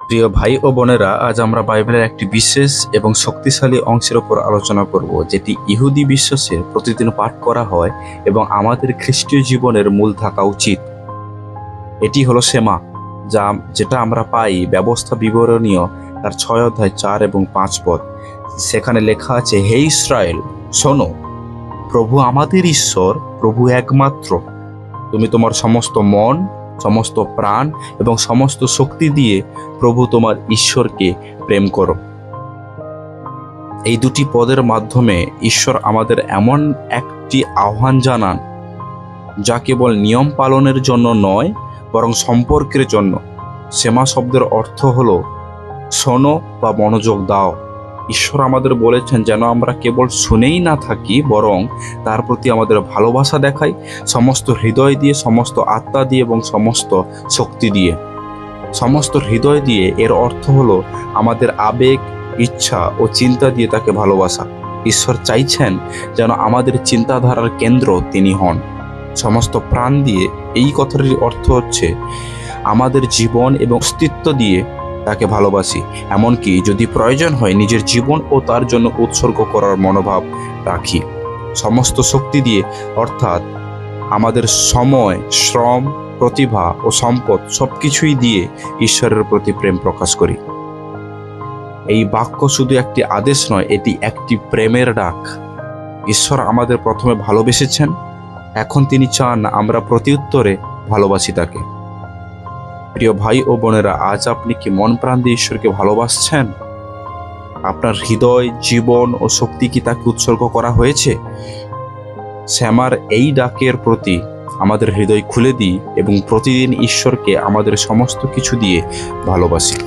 প্রিয় ভাই ও বোনেরা, আজ আমরা বাইবেলের একটি বিশেষ এবং শক্তিশালী অংশের উপর আলোচনা করব, যেটি ইহুদি বিশ্বাসে প্রতিদিন পাঠ করা হয় এবং আমাদের খ্রিস্টীয় জীবনের মূল থাকা উচিত। এটি হলো সেমা, যা যেটা আমরা পাই ব্যবস্থা বিবরণীয় তার ছয় অধ্যায় চার এবং পাঁচ পদ। সেখানে লেখা আছে, হে ইসরায়েল, শোনো, প্রভু আমাদের ঈশ্বর, প্রভু একমাত্র। তুমি তোমার সমস্ত মন সমস্ত প্রাণ এবং সমস্ত শক্তি দিয়ে প্রভু তোমার ঈশ্বরকে প্রেম করো। এই দুটি পদের মাধ্যমে ঈশ্বর আমাদের এমন একটি আহ্বান জানান, যা কেবল নিয়ম পালনের জন্য নয়, বরং সম্পর্কের জন্য। সেমা শব্দের অর্থ হলো, শোনো বা মনোযোগ দাও। ঈশ্বর আমাদের বলেছেন যেন আমরা কেবল শুনেই না থাকি, বরং তার প্রতি আমাদের ভালোবাসা দেখাই, সমস্ত হৃদয় দিয়ে, সমস্ত আত্মা দিয়ে এবং সমস্ত শক্তি দিয়ে। সমস্ত হৃদয় দিয়ে এর অর্থ হলো আমাদের আবেগ, ইচ্ছা ও চিন্তা দিয়ে তাকে ভালোবাসা। ঈশ্বর চাইছেন যেন আমাদের চিন্তাধারার কেন্দ্র তিনি হন। সমস্ত প্রাণ দিয়ে এই কথাটির অর্থ হচ্ছে আমাদের জীবন এবং অস্তিত্ব দিয়ে তাকে ভালোবাসি। এমনকি যদি প্রয়োজন হয় নিজের জীবন ও তার জন্য উৎসর্গ করার মনোভাব রাখি। সমস্ত শক্তি দিয়ে, অর্থাৎ আমাদের সময়, শ্রম, প্রতিভা ও সম্পদ সব কিছুই দিয়ে ঈশ্বরের প্রতি প্রেম প্রকাশ করি। এই বাক্য শুধু একটি আদেশ নয়, এটি একটি প্রেমের ডাক। ঈশ্বর আমাদের প্রথমে ভালোবেসেছেন। এখন তিনি চান আমরা প্রতিউত্তরে ভালোবাসি তাকে। প্রিয় ভাই ও বোনেরা, আজ আপনি কি মন প্রাণ দিয়ে ঈশ্বরকে ভালোবাসছেন? আপনার হৃদয়, জীবন ও শক্তি কি তাকে উৎসর্গ করা হয়েছে? শ্যামার এই ডাকের প্রতি আমাদের হৃদয় খুলে দিই এবং প্রতিদিন ঈশ্বরকে আমাদের সমস্ত কিছু দিয়ে ভালোবাসি।